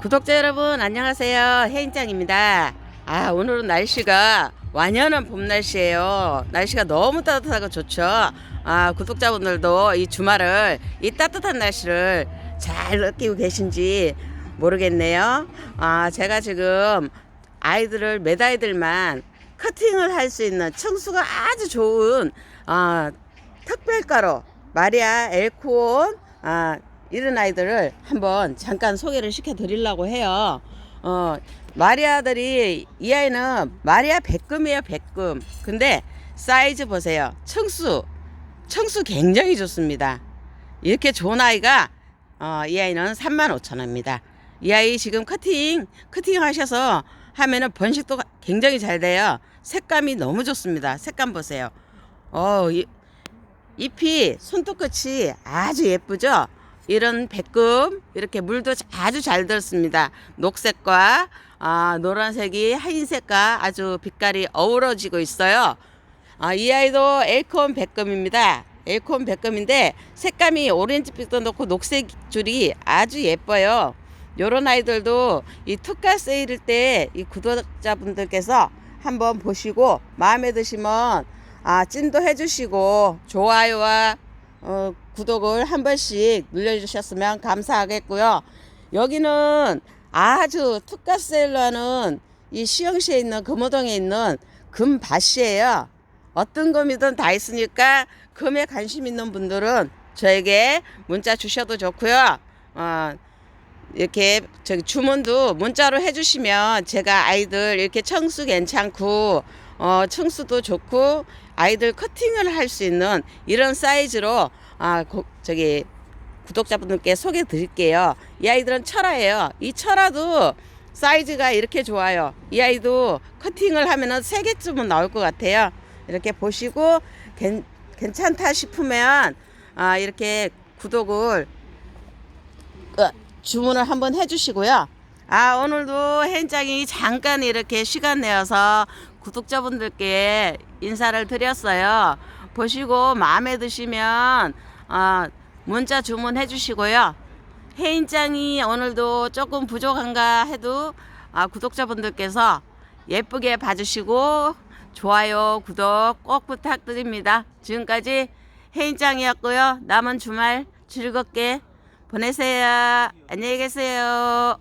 구독자 여러분 안녕하세요. 혜인짱입니다. 아 오늘은 날씨가 완연한 봄 날씨예요. 날씨가 너무 따뜻하고 좋죠. 아 구독자분들도 이 주말을 이 따뜻한 날씨를 잘 느끼고 계신지 모르겠네요. 아 제가 지금 아이들을 몇 아이들만 커팅을 할 수 있는 청수가 아주 좋은 아 특별가로 마리아 엘코온 아 이런 아이들을 한번 잠깐 소개를 시켜 드리려고 해요. 어 마리아들이 이 아이는 마리아 백금이에요 백금. 근데 사이즈 보세요. 청수 청수 굉장히 좋습니다. 이렇게 좋은 아이가 어, 이 아이는 3만 5천 원입니다. 이 아이 지금 커팅 커팅 하셔서 하면은 번식도 굉장히 잘 돼요. 색감이 너무 좋습니다. 색감 보세요. 어, 이, 잎이 손톱 끝이 아주 예쁘죠? 이런 백금 이렇게 물도 아주 잘 들었습니다. 녹색과 아, 노란색이 하얀색과 아주 빛깔이 어우러지고 있어요. 아, 이 아이도 엘콘 백금입니다. 엘콘 백금인데 색감이 오렌지빛도 넣고 녹색 줄이 아주 예뻐요. 요런 아이들도 이 특가 세일일 때 이 구독자분들께서 한번 보시고 마음에 드시면 아 찐도 해주시고 좋아요와 어, 구독을 한 번씩 눌러주셨으면 감사하겠고요. 여기는 아주 특가 세일로 하는 이 시흥시에 있는 금호동에 있는 금밭이에요. 어떤 금이든 다 있으니까 금에 관심 있는 분들은 저에게 문자 주셔도 좋고요. 어, 이렇게 저기 주문도 문자로 해주시면 제가 아이들 이렇게 청수 괜찮고 어 청수도 좋고 아이들 커팅을 할 수 있는 이런 사이즈로 아 고, 저기 구독자분들께 소개해 드릴게요. 이 아이들은 철화예요. 이 철화도 사이즈가 이렇게 좋아요. 이 아이도 커팅을 하면은 세 개쯤은 나올 것 같아요. 이렇게 보시고 괜, 괜찮다 싶으면 아 이렇게 구독을 어, 주문을 한번 해주시고요. 아 오늘도 헨장이 잠깐 이렇게 시간 내어서 구독자분들께 인사를 드렸어요. 보시고 마음에 드시면 어, 문자 주문해 주시고요. 혜인장이 오늘도 조금 부족한가 해도 아, 구독자분들께서 예쁘게 봐주시고 좋아요, 구독 꼭 부탁드립니다. 지금까지 혜인장이었고요. 남은 주말 즐겁게 보내세요. 안녕히 계세요.